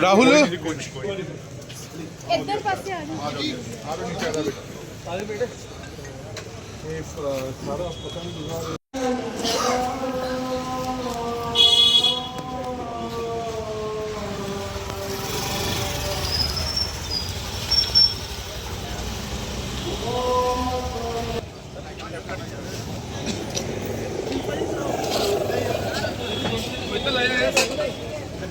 ਰਾਹੁਲ ਇੱਧਰ ਪਾਸੇ ਆ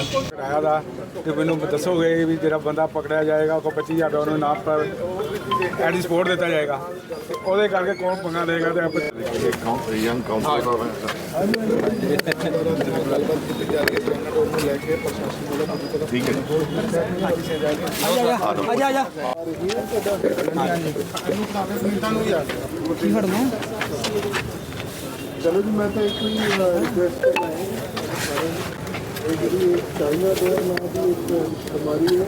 ਕਿਰਾਇਆ ਦਾ ਤੇ ਮੈਨੂੰ ਦੱਸੋਗੇ ਵੀ ਜਿਹੜਾ ਬੰਦਾ ਪਕੜਿਆ ਜਾਏਗਾ ਉਹ 25000 ਡਾਲਰ ਨੂੰ ਨਾਮ ਪਰ ਐਡੀ ਸਪੋਰਟ ਦਿੱਤਾ ਜਾਏਗਾ। ਤੇ ਉਹਦੇ ਕਰਕੇ ਕੌਣ ਪੰਗਾ ਦੇਗਾ ਤੇ ਆਪਾਂ ਯੰਗ ਕਾਉਂਸਲਰ ਠੀਕ ਹੈ ਚਲੋ ਜੀ ਮੈਂ ਤਾਂ ਇੱਕ ਹੀ ਰਿਕੁਐਸਟ ਕਰਨਾ ਹੈ। ਚਾਈਨਾ ਡੋਰ ਨਾਂ ਦੀ ਇੱਕ ਬਿਮਾਰੀ ਹੈ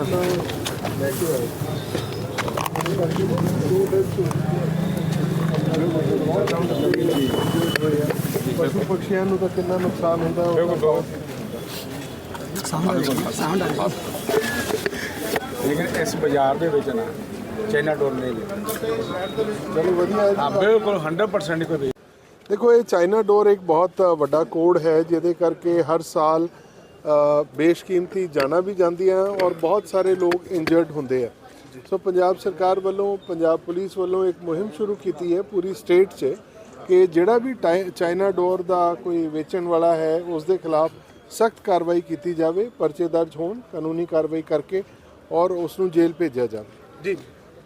ਨਾ ਲੈ ਕੇ ਪਸ਼ੂ ਪਕਸ਼ੀਆਂ ਨੂੰ ਤਾਂ ਕਿੰਨਾ ਨੁਕਸਾਨ ਹੁੰਦਾ ਲੇਕਿਨ ਇਸ ਬਾਜ਼ਾਰ ਦੇ ਵਿੱਚ ਨਾ ਚਾਈਨਾ ਡੋਰ ਨਹੀਂ ਲੈ ਚਲੋ ਵਧੀਆ ਹੈ। ਜੀ। ਹਾਂ ਬਿਲਕੁਲ 100% ਕੋਈ ਦੇਖੋ ਇਹ ਚਾਈਨਾ ਡੋਰ ਇੱਕ ਬਹੁਤ ਵੱਡਾ ਕੋਡ ਹੈ ਜਿਹਦੇ ਕਰਕੇ ਹਰ ਸਾਲ ਬੇਸ਼ਕੀਮਤੀ ਜਾਨਾਂ ਵੀ ਜਾਂਦੀਆਂ ਔਰ ਬਹੁਤ ਸਾਰੇ ਲੋਕ ਇੰਜਰਡ ਹੁੰਦੇ ਆ। ਸੋ ਪੰਜਾਬ ਸਰਕਾਰ ਵੱਲੋਂ ਪੰਜਾਬ ਪੁਲਿਸ ਵੱਲੋਂ ਇੱਕ ਮੁਹਿੰਮ ਸ਼ੁਰੂ ਕੀਤੀ ਹੈ ਪੂਰੀ ਸਟੇਟ 'ਚ ਕਿ ਜਿਹੜਾ ਵੀ ਚਾਈਨਾ ਡੋਰ ਦਾ ਕੋਈ ਵੇਚਣ ਵਾਲਾ ਹੈ ਉਸ ਦੇ ਖਿਲਾਫ ਸਖਤ ਕਾਰਵਾਈ ਕੀਤੀ ਜਾਵੇ ਪਰਚੇ ਦਰਜ ਹੋਣ ਕਾਨੂੰਨੀ ਕਾਰਵਾਈ ਕਰਕੇ ਔਰ ਉਸ ਨੂੰ ਜੇਲ੍ਹ ਭੇਜਿਆ ਜਾਵੇ। ਜੀ।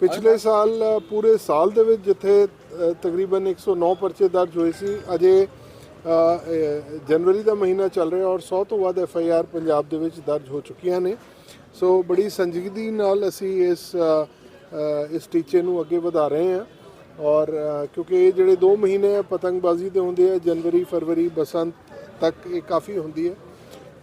ਪਿਛਲੇ ਸਾਲ ਪੂਰੇ ਸਾਲ ਦੇ ਵਿੱਚ ਜਿੱਥੇ ਤਕਰੀਬਨ 109 ਪਰਚੇ ਦਰਜ ਹੋਏ ਸੀ। ਅਜੇ ਜਨਵਰੀ ਦਾ ਮਹੀਨਾ ਚੱਲ ਰਿਹਾ ਔਰ 100 ਤੋਂ ਵੱਧ ਐਫ ਆਈ ਆਰ ਪੰਜਾਬ ਦੇ ਵਿੱਚ ਦਰਜ ਹੋ ਚੁੱਕੀਆਂ ਨੇ। ਸੋ ਬੜੀ ਸੰਜੀਦਗੀ ਨਾਲ ਅਸੀਂ ਇਸ ਇਸ ਟੀਚੇ ਨੂੰ ਅੱਗੇ ਵਧਾ ਰਹੇ ਹਾਂ ਔਰ ਕਿਉਂਕਿ ਇਹ ਜਿਹੜੇ 2 ਮਹੀਨੇ ਆ ਪਤੰਗਬਾਜ਼ੀ ਦੇ ਹੁੰਦੇ ਆ, ਜਨਵਰੀ, ਫਰਵਰੀ, ਬਸੰਤ ਤੱਕ ਇਹ ਕਾਫੀ ਹੁੰਦੀ ਹੈ।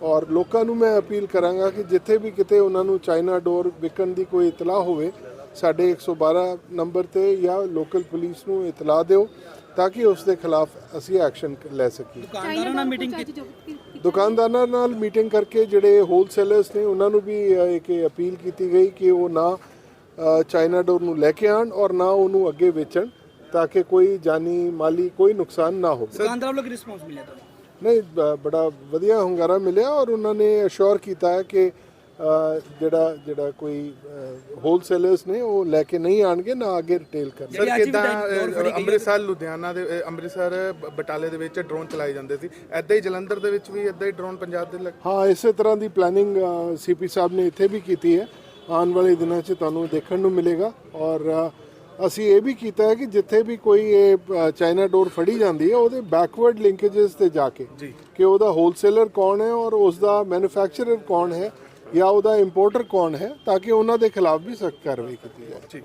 ਔਰ ਲੋਕਾਂ ਨੂੰ ਮੈਂ ਅਪੀਲ ਕਰਾਂਗਾ ਕਿ ਜਿੱਥੇ ਵੀ ਕਿਤੇ ਉਹਨਾਂ ਨੂੰ ਚਾਈਨਾ ਡੋਰ ਵਿਕਣ ਦੀ ਕੋਈ ਇਤਲਾਹ ਹੋਵੇ ਸਾਡੇ 112 ਨੰਬਰ ਤੇ ਜਾਂ ਲੋਕਲ ਪੁਲਿਸ ਨੂੰ ਇਤਲਾਹ ਦਿਓ ਤਾਂ ਕਿ ਉਸ ਦੇ ਖਿਲਾਫ ਅਸੀਂ ਐਕਸ਼ਨ ਲੈ ਸਕੀਏ। ਦੁਕਾਨਦਾਰਾਂ ਨਾਲ ਮੀਟਿੰਗ ਕੀਤੀ ਦੁਕਾਨਦਾਰਾਂ ਨਾਲ ਮੀਟਿੰਗ ਕਰਕੇ ਜਿਹੜੇ ਹੋਲਸੇਲਰਸ ਨੇ ਉਹਨਾਂ ਨੂੰ ਵੀ ਇੱਕ ਅਪੀਲ ਕੀਤੀ ਗਈ ਕਿ ਉਹ ਨਾ ਚਾਈਨਾ ਡੋਰ ਨੂੰ ਲੈ ਕੇ ਆਣ ਔਰ ਨਾ ਉਹਨੂੰ ਅੱਗੇ ਵੇਚਣ ਤਾਂ ਕਿ ਕੋਈ ਜਾਨੀ ਮਾਲੀ ਕੋਈ ਨੁਕਸਾਨ ਨਾ ਹੋਵੇ। ਦੁਕਾਨਦਾਰ ਵੱਲੋਂ ਕੀ ਰਿਸਪੌਂਸ ਮਿਲਿਆ ਤੁਹਾਨੂੰ? ਨਹੀਂ ਬੜਾ ਵਧੀਆ ਹੁੰਗਾਰਾ ਮਿਲਿਆ ਔਰ ਉਹਨਾਂ ਨੇ ਅਸ਼ੋਰ ਕੀਤਾ ਹੈ ਕਿ ਜਿਹੜਾ ਜਿਹੜਾ ਕੋਈ ਹੋਲਸੇਲਰਸ ਨੇ ਉਹ ਲੈ ਕੇ ਨਹੀਂ ਆਣਗੇ ਨਾ ਅੱਗੇ ਰਿਟੇਲ ਕਰਨ ਸਰ ਅੰਮ੍ਰਿਤਸਰ ਲੁਧਿਆਣਾ ਦੇ ਅੰਮ੍ਰਿਤਸਰ ਬਟਾਲੇ ਦੇ ਵਿੱਚ ਡਰੋਨ ਚਲਾਏ ਜਾਂਦੇ ਸੀ। ਐਦਾਂ ਹੀ ਜਲੰਧਰ ਦੇ ਵਿੱਚ ਵੀ ਐਦਾਂ ਹੀ ਡਰੋਨ ਪੰਜਾਬ ਦੇ ਲੱਗ- ਹਾਂ ਇਸੇ ਤਰ੍ਹਾਂ ਦੀ ਪਲੈਨਿੰਗ ਸੀਪੀ ਸਾਹਿਬ ਨੇ ਇੱਥੇ ਵੀ ਕੀਤੀ ਹੈ। ਆਉਣ ਵਾਲੇ ਦਿਨਾਂ 'ਚ ਤੁਹਾਨੂੰ ਦੇਖਣ ਨੂੰ ਮਿਲੇਗਾ। ਔਰ ਅਸੀਂ ਇਹ ਵੀ ਕੀਤਾ ਹੈ ਕਿ ਜਿੱਥੇ ਵੀ ਕੋਈ ਇਹ ਚਾਈਨਾ ਡੋਰ ਫੜੀ ਜਾਂਦੀ ਹੈ ਉਹਦੇ ਬੈਕਵਰਡ ਲਿੰਕੇजेस ਤੇ ਜਾ ਕੇ ਕਿ ਉਹਦਾ ਹੋਲਸੇਲਰ ਕੌਣ ਹੈ ਔਰ ਉਸ ਦਾ ਮੈਨੂਫੈਕਚਰਰ ਕੌਣ ਹੈ। ਜਾਂ ਉਹਦਾ ਇੰਪੋਰਟਰ ਕੌਣ ਹੈ ਤਾਂ ਕਿ ਉਹਨਾਂ ਦੇ ਖਿਲਾਫ ਵੀ ਸਖਤ ਕਾਰਵਾਈ ਕੀਤੀ ਜਾਵੇ